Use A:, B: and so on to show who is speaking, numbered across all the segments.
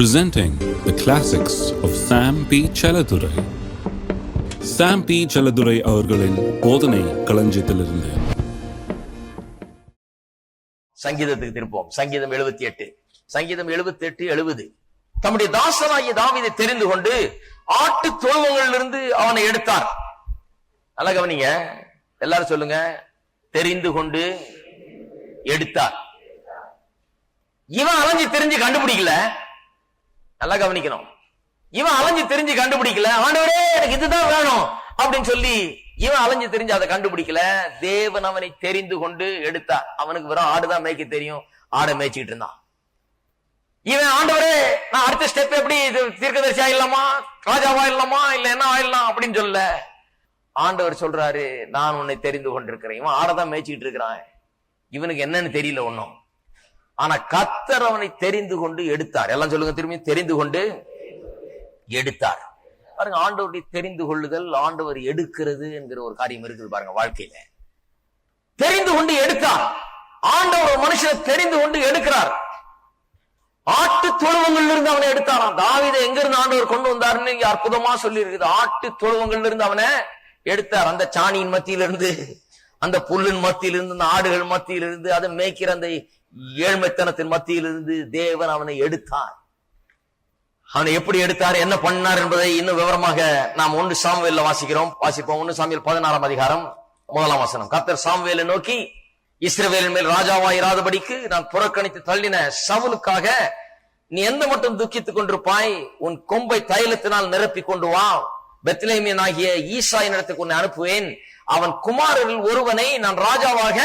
A: presenting the classics of Sam P. Chaladurai. Sam P Chelladurai அவர்களின் போதனை களஞ்சியத்திலிருந்து.
B: சங்கீதத்துக்கு திருப்போம் சங்கீதம் எழுபத்தி எட்டு. சங்கீதம் எழுபத்தி எட்டு எழுபது. தம்முடைய தாசனாகிய தாவிதை தெரிந்து கொண்டு ஆட்டு தொழுவங்களிலிருந்து அவனை எடுத்தார். நல்லா கவனிங்க. எல்லாரும் சொல்லுங்க. தெரிந்து கொண்டு எடுத்தார். இவன் அலைஞ்சு தெரிஞ்சு கண்டுபிடிக்கல. நல்லா கவனிக்கணும். இவன் அலைஞ்சு தெரிஞ்சு கண்டுபிடிக்கல. ஆண்டவரே எனக்கு இதுதான் வேணும் அப்படின்னு சொல்லி இவன் அலைஞ்சு தெரிஞ்சு அதை கண்டுபிடிக்கல. தேவன் அவனை தெரிந்து கொண்டு எடுத்தார் அவனுக்கு வெறும் ஆடுதான் மேய்க்க தெரியும். ஆடை மேய்ச்சிட்டு இருந்தான். இவன் ஆண்டவரே நான் அடுத்த ஸ்டெப் எப்படி இது தீர்க்கதரிசி ஆயிடலாமா? ராஜாவா இல்லாமா இல்ல என்ன ஆயிடலாம்? அப்படின்னு சொல்லல. ஆண்டவர் சொல்றாரு நான் உன்னை தெரிந்து கொண்டிருக்கிறேன். இவன் ஆடதான் மேய்ச்சிக்கிட்டு இருக்கிறான். இவனுக்கு என்னன்னு தெரியல ஒன்னும் ஆனா கத்தர் அவனை தெரிந்து கொண்டு எடுத்தார். எல்லாம் சொல்லுங்க திரும்பி தெரிந்து கொண்டு எடுத்தார். பாருங்க ஆண்டவருடைய தெரிந்து கொள்ளுதல் ஆண்டவர் எடுக்கிறது என்கிற ஒரு காரியம் இருக்குது பாருங்க வாழ்க்கையில. தெரிந்து கொண்டு எடுத்தார். ஆண்டவர் மனுஷன் மனுஷனை தெரிந்து கொண்டு எடுக்கிறார். ஆட்டு தொழுவங்கள்ல இருந்து அவனை எடுத்தாராம். தாவிதை எங்க இருந்து ஆண்டவர் கொண்டு வந்தாருன்னு இங்க அற்புதமா சொல்லி இருக்குது ஆட்டு தொழுவங்கள்ல இருந்து அவனை எடுத்தார். அந்த சாணியின் மத்தியில இருந்து அந்த புல்லின் மத்தியிலிருந்து அந்த ஆடுகள் மத்தியில இருந்து அதை மேய்க்கிற அந்த ஏழ்மைத்தனத்தின் மத்தியிலிருந்து தேவன் அவனை எடுத்தார். அவனை எப்படி எடுத்தார் என்ன பண்ணார் என்பதை இன்னும் விவரமாக நாம் ஒன்று சாமுவேல வாசிக்கிறோம். வாசிப்போம். ஒன்று சாமியல் பதினாறாம் அதிகாரம் முதலாம் வசனம். கத்தர் சாமுவேலை நோக்கி இஸ்ரவேலின் மேல் ராஜாவா இராதபடிக்கு நான் புறக்கணித்து தள்ளின சவுலுக்காக நீ எந்த மட்டும் துக்கித்துக் கொண்டிருப்பாய்? உன் கொம்பை தைலத்தினால் நிரப்பி கொண்டு வா. பெத்லேமியன் ஆகிய ஈசாயின் இடத்துக்கு உன்னை அனுப்புவேன். அவன் குமாரரில் ஒருவனை நான் ராஜாவாக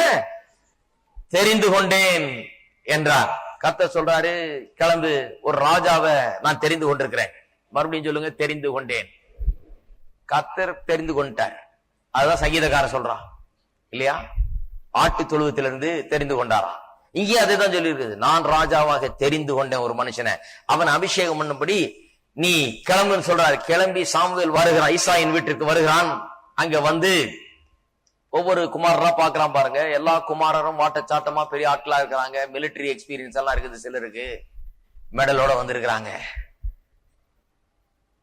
B: தெரிந்து கொண்டேன் என்றார். கத்த சொல்றாரு கிளம்பு ஒரு ராஜாவை நான் தெரிந்து கொண்டிருக்கிறேன். மறுபடியும் சொல்லுங்க தெரிந்து கொண்டேன். கத்தர் தெரிந்து கொண்டார் அதுதான் சங்கீதக்காரன் சொல்றான். இல்லையா? ஆட்டு தொழுவத்திலிருந்து தெரிந்து கொண்டாரா? இங்கே அதுதான் சொல்லி இருக்குது நான் ராஜாவாக தெரிந்து கொண்டேன் ஒரு மனுஷனை. அவன் அபிஷேகம் பண்ணும்படி நீ கிளம்புன்னு சொல்றாரு. கிளம்பி சாமுவேல் வருகிறான் ஈசாயின் வீட்டிற்கு வருகிறான். அங்க வந்து ஒவ்வொரு குமாரரா பாக்குறான் பாருங்க. எல்லா குமாரரும் வாட்டச்சாட்டமா பெரிய ஆட்களா இருக்கிறாங்க. மிலிட்டரி எக்ஸ்பீரியன்ஸ் எல்லாம் இருக்குது சிலருக்கு. மெடலோட வந்திருக்கிறாங்க.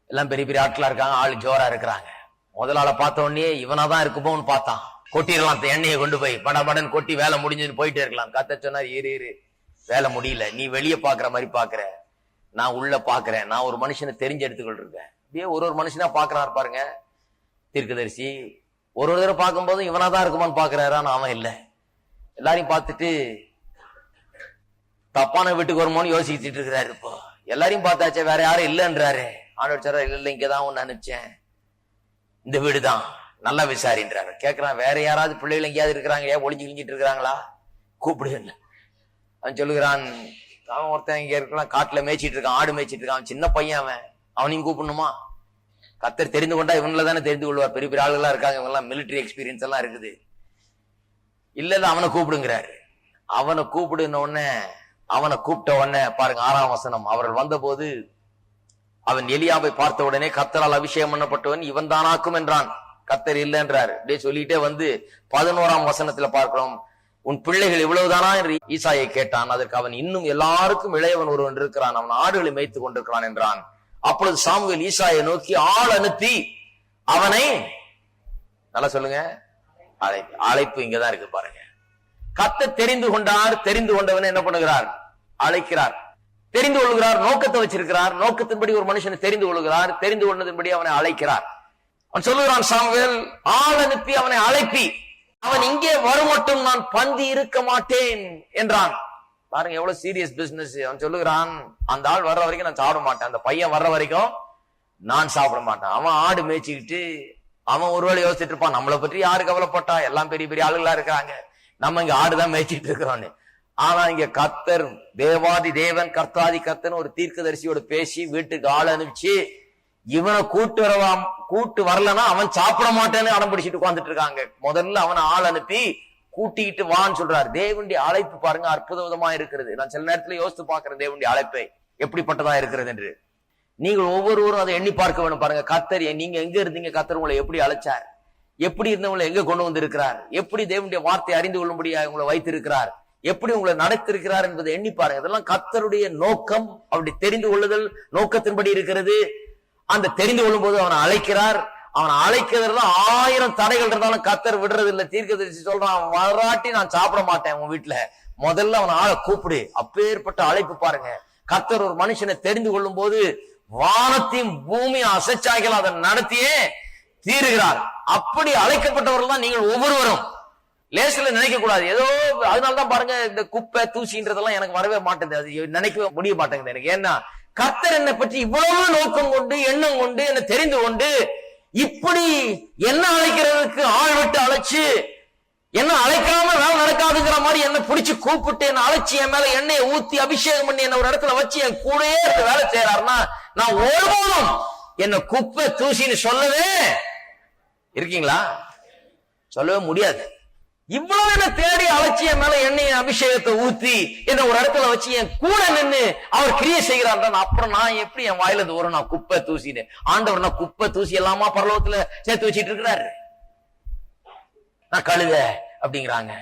B: எல்லாம் பெரிய பெரிய ஆட்களா இருக்காங்க ஆள் ஜோரா இருக்கிறாங்க. முதலாள பார்த்த உடனே இவனா தான் இருக்குமோன்னு பார்த்தான். கொட்டிடலாம் அந்த எண்ணெயை கொண்டு போய். பட படன் கொட்டி வேலை முடிஞ்சுன்னு போயிட்டே இருக்கலாம். கத்த சொன்னார் இரு இரு. வேலை முடியல. நீ வெளியே பாக்குற மாதிரி பாக்குற நான் உள்ள பாக்குறேன் நான் ஒரு மனுஷனை தெரிஞ்சு எடுத்துக்கிட்டு இருக்கேன் அப்படியே ஒரு ஒரு மனுஷனா பாக்குறாரு பாருங்க. தீர்க்கதரிசி ஒரு ஒரு தடவை பார்க்கும்போது இவனா தான் இருக்குமான்னு பாக்குறாரு அவன் இல்லை. எல்லாரையும் பார்த்துட்டு தப்பான வீட்டுக்கு வருமோன்னு யோசிச்சுட்டு இருக்கிறாரு இப்போ. எல்லாரையும் பார்த்தாச்சே வேற யாரும் இல்லைன்றாரு. ஆண்டவர் சொல்றாரு இல்ல இல்ல இங்கதான் ஒன்று அனுப்பிச்சேன் இந்த வீடு தான் நல்லா விசாரின்றாரு. கேட்கறான் வேற யாராவது பிள்ளைகள் எங்கேயாவது இருக்கிறாங்க ஏன் ஒளிஞ்சு கிழிஞ்சிட்டு இருக்கிறாங்களா? கூப்பிடு அவன் சொல்லுகிறான் அவன் ஒருத்தன் இங்க இருக்கலாம் காட்டுல மேய்ச்சிட்டு இருக்கான் ஆடு மேய்ச்சிட்டு இருக்கான். அவன் சின்ன பையன் அவன். அவனையும் கூப்பிடணுமா? கத்தர் தெரிந்து கொண்டா இவன்ல தானே தெரிந்து கொள்வார். பெரிய பெரிய ஆளுகளா இருக்காங்க. இவங்கெல்லாம் மிலிட்டரி எக்ஸ்பீரியன்ஸ் எல்லாம் இருக்குது. இல்ல அவனை கூப்பிடுங்கிறாரு. அவனை கூப்பிடுன உடனே அவனை கூப்பிட்ட உடனே பாருங்க ஆறாம் வசனம். அவர்கள் வந்தபோது அவன் எலியாவை பார்த்த உடனே கத்தரால் அபிஷேகம் பண்ணப்பட்டவன் இவன் தானாக்கும் என்றான். கத்தர் இல்லைன்றார் அப்படியே சொல்லிட்டே வந்து பதினோராம் வசனத்துல பார்க்கிறோம். உன் பிள்ளைகள் இவ்வளவுதானா என்று ஈசாயை கேட்டான். அதற்கு அவன் இன்னும் எல்லாருக்கும் இளையவன் ஒருவன் இருக்கிறான். அவன் ஆடுகளை மேய்த்து கொண்டிருக்கிறான் என்றான். அப்பொழுது சாமுவேல் ஈசாயை நோக்கி ஆள் அனுப்பி அவனை நல்லா சொல்லுங்க. அழைப்பு அழைப்பு இங்கதான் இருக்கு பாருங்க. கத்த தெரிந்து கொண்டார் தெரிந்து கொண்டவனை என்ன பண்ணுகிறார்? அழைக்கிறார். தெரிந்து கொள்கிறார் நோக்கத்தை வச்சிருக்கிறார். நோக்கத்தின்படி ஒரு மனுஷனை தெரிந்து கொள்கிறார் தெரிந்து கொண்டதின்படி அவனை அழைக்கிறார். அவன் சொல்லுகிறான் சாமுவேல் ஆள் அனுப்பி அவனை அழைப்பி. அவன் இங்கே வரும் மட்டும் நான் பந்தி இருக்க மாட்டேன் என்றான். பாருங்க எவ்வளவு சீரியஸ் பிசினஸ் அவன் சொல்லுகிறான் அந்த ஆள் வர்ற வரைக்கும் நான் சாப்பிட மாட்டேன். அந்த பையன் வர்ற வரைக்கும் நான் சாப்பிட மாட்டேன். அவன் ஆடு மேய்ச்சிக்கிட்டு அவன் ஒருவேளை யோசிச்சுட்டு இருப்பான் நம்மளை பற்றி யாரு கவலைப்பட்டா? எல்லாம் பெரிய பெரிய ஆளுகளா இருக்கிறாங்க. நம்ம இங்க ஆடுதான் மேய்ச்சிட்டு இருக்கிறோன்னு ஆனா இங்க கத்தர் தேவாதி தேவன் கர்த்தாதி கத்தன் ஒரு தீர்க்கதரிசியோட பேசி வீட்டுக்கு ஆள் அனுப்பிச்சு இவனை கூட்டு வரவாம் கூட்டு வரலன்னா அவன் சாப்பிட மாட்டேன்னு அடம் பிடிச்சிட்டு உட்காந்துட்டு இருக்காங்க. முதல்ல அவனை ஆள் அனுப்பி கூட்டிக்கிட்டு வான்னு சொல்றாரு. தேவனுடைய அழைப்பு பாருங்க அற்புதமா இருக்கிறது. நான் சில நேரத்துல யோசித்து பாக்குறேன் தேவனுடைய அழைப்பை எப்படிப்பட்டதா இருக்கிறது என்று. நீங்கள் ஒவ்வொருவரும் அதை எண்ணி பார்க்க வேணும் பாருங்க. கத்தர் நீங்க எங்க இருந்தீங்க? கத்தர் உங்களை எப்படி அழைச்சார்? எப்படி இருந்தவங்களை எங்க கொண்டு வந்திருக்கிறார்? எப்படி தேவனுடைய வார்த்தை அறிந்து கொள்ளும்படியா உங்களை வைத்திருக்கிறார்? எப்படி உங்களை நடத்திருக்கிறார் என்பதை எண்ணி பாருங்க. இதெல்லாம் கத்தருடைய நோக்கம். அப்படி தெரிந்து கொள்ளுதல் நோக்கத்தின்படி இருக்கிறது. அந்த தெரிந்து கொள்ளும் போது அவனை அழைக்கிறார். அவனை அழைக்கிறதுல ஆயிரம் தடைகள் இருந்தாலும் கத்தர் விடுறது இல்ல தீர்க்கதரிசி சொல்றான் "அவன் வராட்டி நான் சாப்பிட மாட்டேன் உன் வீட்டுல. முதல்ல அவன் ஆளை கூப்பிடு. அப்பேற்பட்ட அழைப்பு பாருங்க. கத்தர் ஒரு மனுஷனை தெரிந்து கொள்ளும் போது வானத்தையும் பூமியும் அசைச்சாய்கள் அதை நடத்தியே தீருகிறார். அப்படி அழைக்கப்பட்டவர்கள் தான் நீங்கள் ஒவ்வொருவரும். லேசில நினைக்க கூடாது. ஏதோ அதனாலதான் பாருங்க இந்த குப்பை தூசின்றதெல்லாம் எனக்கு வரவே மாட்டேங்குது. அது நினைக்கவே முடிய மாட்டேங்குது எனக்கு. ஏன்னா கத்தர் என்னை பற்றி இவ்வளவு நோக்கம் கொண்டு எண்ணம் கொண்டு என்னை தெரிந்து கொண்டு இப்படி என்ன அழைக்கிறதுக்கு ஆள் விட்டு அழைச்சு என்ன அழைக்காம வேலை நடக்காதுங்கிற மாதிரி என்ன பிடிச்சு கூப்பிட்டு என்ன அழைச்சி என் மேல எண்ணெயை ஊத்தி அபிஷேகம் பண்ணி என்ன ஒரு இடத்துல வச்சு என் கூடயே வேலை செய்யறாருன்னா நான் ஒருபோதும் என்ன குப்பை தூசின்னு சொல்லவே இருக்கீங்களா? சொல்லவே முடியாது. இவ்வளவு என்ன தேடி அழைச்சி என் மேல எண்ணெய் அபிஷேகத்தை ஊத்தி என்ன ஒரு இடத்துல வச்சு என் கூட நின்று அவர் கிரியை செய்கிறார் அப்புறம் நான் எப்படி என் வாயில இருந்து வரும் நான் குப்பை தூசின்னு ஆண்டவர் நான் குப்பை தூசி எல்லாமா பரலோகத்துல சேர்த்து வச்சிட்டு இருக்கிறாரு. நான் கழுத அப்படிங்கிறாங்க.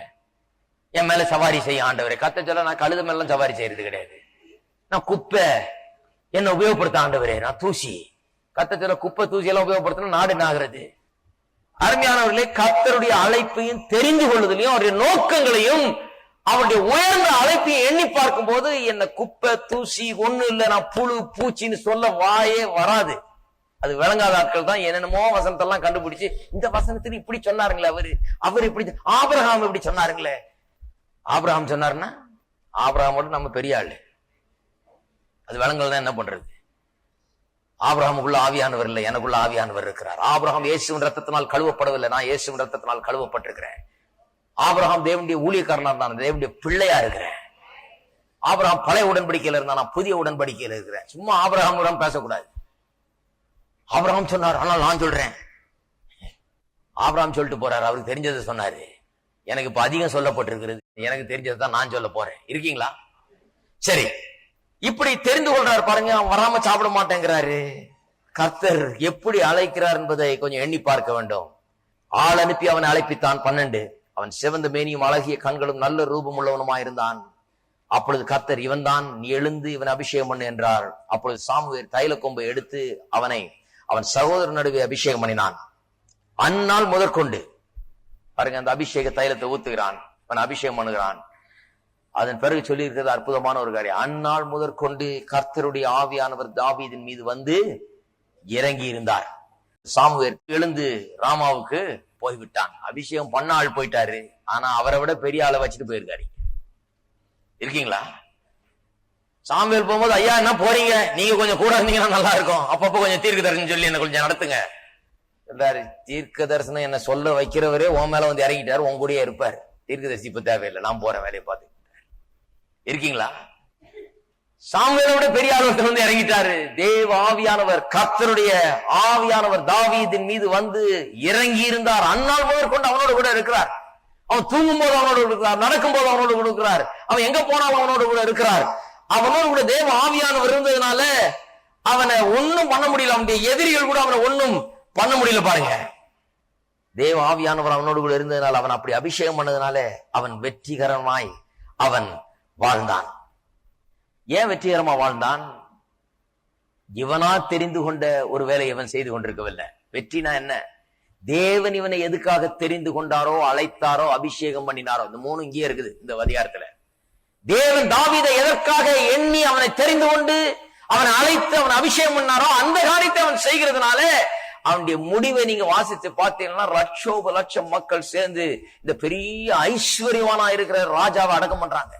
B: என் மேல சவாரி செய்ய ஆண்டவரை. கத்த சொல்ல நான் கழுத மேல சவாரி செய்யறது கிடையாது. நான் குப்பை என்ன உபயோகப்படுத்த ஆண்டவரே. நான் தூசி. கத்த சொல்ல குப்பை தூசி எல்லாம் உபயோகப்படுத்தினா நாடு நாகிறது. அருமையானவர்களே கத்தருடைய அழைப்பையும் தெரிந்து கொள்வதிலையும் அவருடைய நோக்கங்களையும் அவருடைய உயர்ந்த அழைப்பையும் எண்ணி பார்க்கும் போது என்ன குப்பை தூசி ஒண்ணு இல்ல நான் புழு பூச்சின்னு சொல்ல வாயே வராது. அது விளங்காத ஆட்கள் தான் என்னென்னமோ வசனத்தெல்லாம் கண்டுபிடிச்சு இந்த வசனத்துக்கு இப்படி சொன்னாருங்களே அவரு அவர் இப்படி ஆபிரஹாம் இப்படி சொன்னாருங்களே. ஆபிரஹாம் சொன்னாருன்னா ஆபிரஹாமோட நம்ம பெரிய ஆளு. அது விளங்கல் தான் என்ன பண்றது? ஆபிரகாமுக்குள்ள ஆவியானவர் இல்லை எனக்குள்ள ஆவியானவர் இருக்கிறார். ஆபிரகாம் இயேசுவின் ரத்தத்தினால் கழுவப்படவில்லை நான் இயேசுவின் ரத்தத்தினால் கழுவப்பட்டிருக்கிறேன். ஆபிரகாம் தேவனுடைய ஊழியக்காரனா நான் தேவனுடைய பிள்ளையா இருக்கிறேன். ஆபிரகாம் பழைய உடன்படிக்கையில இருந்தா நான் புதிய உடன்படிக்கையில இருக்கிறேன். சும்மா ஆபிரகாமுடன் பேசக்கூடாது. ஆபிரகம் சொன்னார் ஆனால் நான் சொல்றேன். ஆபிரகாம் சொல்லிட்டு போறாரு அவருக்கு தெரிஞ்சதை சொன்னாரு. எனக்கு இப்ப அதிகம் சொல்லப்பட்டிருக்கிறது எனக்கு தெரிஞ்சதை தான் நான் சொல்ல போறேன். இருக்கீங்களா? சரி. இப்படி தெரிந்து கொள்றாரு பாருங்க அவன் வராம சாப்பிட மாட்டேங்கிறாரு. கர்த்தர் எப்படி அழைக்கிறார் என்பதை கொஞ்சம் எண்ணி பார்க்க வேண்டும். ஆள் அனுப்பி அவனை அழைப்பித்தான் பன்னெண்டு. அவன் சிவந்த மேனியும் அழகிய கண்களும் நல்ல ரூபம் உள்ளவனுமாயிருந்தான். அப்பொழுது கர்த்தர் இவன்தான் நீ எழுந்து இவன் அபிஷேகம் பண்ணு என்றார். அப்பொழுது சாமுவேல் தைல கொம்பை எடுத்து அவனை அவன் சகோதரன் நடுவே அபிஷேகம் பண்ணினான். அந்நாள் முதற்கொண்டு பாருங்க அந்த அபிஷேக தைலத்தை ஊத்துகிறான். அவன் அபிஷேகம் பண்ணுகிறான். அதன் பிறகு சொல்லியிருக்கிறது அற்புதமான ஒரு காரியம். அந்நாள் முதற்கொண்டு கர்த்தருடைய ஆவியானவர் தாவீதின் மீது வந்து இறங்கி இருந்தார் சாமுவேல் எழுந்து ராமாவுக்கு போய்விட்டான். அபிஷேகம் பண்ண ஆள் போயிட்டாரு. ஆனா அவரை விட பெரிய ஆளை வச்சுட்டு போயிருக்காரு. இருக்கீங்களா? சாமுவேல் போகும்போது ஐயா என்ன போறீங்க? நீங்க கொஞ்சம் கூட இருந்தீங்கன்னா நல்லா இருக்கும். அப்பப்போ கொஞ்சம் தீர்க்க தரிசனம் சொல்லி என்ன கொஞ்சம் நடத்துங்க. தீர்க்க தரிசனம் என்ன சொல்ல வைக்கிறவரே உன் மேல வந்து இறங்கிட்டாரு. உன் கூடயே இருப்பார். தீர்க்க தரிசி இப்ப தேவையில்லை. நான் போறேன் வேலையை பார்த்து. இருக்கீங்களா? சாமுவேலை விட பெரிய ஆள் ஒருத்தர் வந்து இறங்கிட்டாரு. தேவ ஆவியானவர் கர்த்தருடைய ஆவியானவர் தாவீதின் மீது வந்து இறங்கி இருந்தார் அந்நாள் முதற்கொண்டு அவனோட கூட இருக்கிறார். அவன் தூங்கும் போது அவனோட இருக்கிறார். நடக்கும் போது அவனோட கூட இருக்கிறார். அவன் எங்க போனாலும் அவனோட கூட இருக்கிறார். அவனோட கூட தேவ ஆவியானவர் இருந்ததுனால அவனை ஒன்னும் பண்ண முடியல. அவனுடைய எதிரிகள் கூட அவனை ஒன்னும் பண்ண முடியல பாருங்க. தேவ ஆவியானவர் அவனோடு கூட இருந்ததுனால அவன் அப்படி அபிஷேகம் பண்ணதுனால அவன் வெற்றிகரமாய் அவன் வாழ்ந்தான். ஏன் வெற்றிகரமா வாழ்ந்தான்? இவனா தெரிந்து கொண்ட ஒரு வேலை இவன் செய்து கொண்டிருக்கவில்லை. வெற்றினா என்ன? தேவன் இவனை எதுக்காக தெரிந்து கொண்டாரோ அழைத்தாரோ அபிஷேகம் பண்ணினாரோ இந்த மூணு இங்கேயே இருக்குது இந்த அதிகாரத்துல. தேவன் தாவிதை எதற்காக எண்ணி அவனை தெரிந்து கொண்டு அவனை அழைத்து அவன் அபிஷேகம் பண்ணாரோ அந்த காரியத்தை அவன் செய்கிறதுனால அவனுடைய முடிவை நீங்க வாசித்து பார்த்தீங்கன்னா லட்சோப லட்சம் மக்கள் சேர்ந்து இந்த பெரிய ஐஸ்வர்யவானா இருக்கிற ராஜாவை அடக்கம் பண்றாங்க.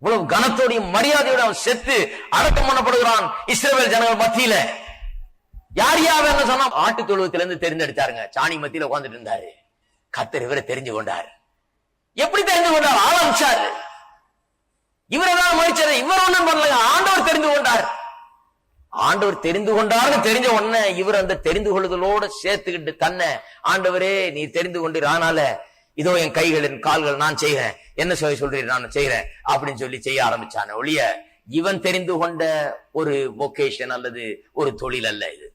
B: இவ்வளவு கனத்தோடையும் மரியாதையோட அவன் செத்து அடக்கம் பண்ணப்படுகிறான் இஸ்ரேல் ஜனங்கள் மத்தியில. யார் யாவ சொன்னா ஆட்டு தொழுவத்தில இருந்து தெரிந்தெடுத்தாருங்க. சாணி மத்தியில உட்கார்ந்துட்டு இருந்தாரு. கத்தர் இவரை தெரிஞ்சு கொண்டார். எப்படி தெரிந்து கொண்டார்? ஆரம்பிச்சாரு. இவரதான் மறிச்சாரு இவர் ஒண்ணும் பண்ணல. ஆண்டவர் தெரிந்து கொண்டார். ஆண்டவர் தெரிந்து கொண்டார்னு தெரிஞ்ச உடனே இவர் அந்த தெரிந்து கொள்ளுதலோட சேர்த்துக்கிட்டு தன்னை ஆண்டவரே நீ தெரிந்து கொண்டு ஆனால இதோ என் கைகளின் கால்கள் நான் செய்கிறேன். என்ன சொல்ல சொல்றீர்? நான் செய்கிறேன். அப்படின்னு சொல்லி செய்ய ஆரம்பிச்சான ஒழிய இவன் தெரிந்து கொண்ட ஒரு வொக்கேஷன் அல்லது ஒரு தொழில் அல்ல இது.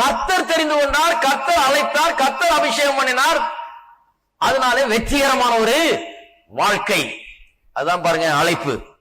B: கத்தர் தெரிந்து கொண்டார் கத்தர் அழைத்தார் கத்தர் அபிஷேகம் பண்ணினார். அதனால வெற்றிகரமான ஒரு வாழ்க்கை. அதான் பாருங்க அழைப்பு.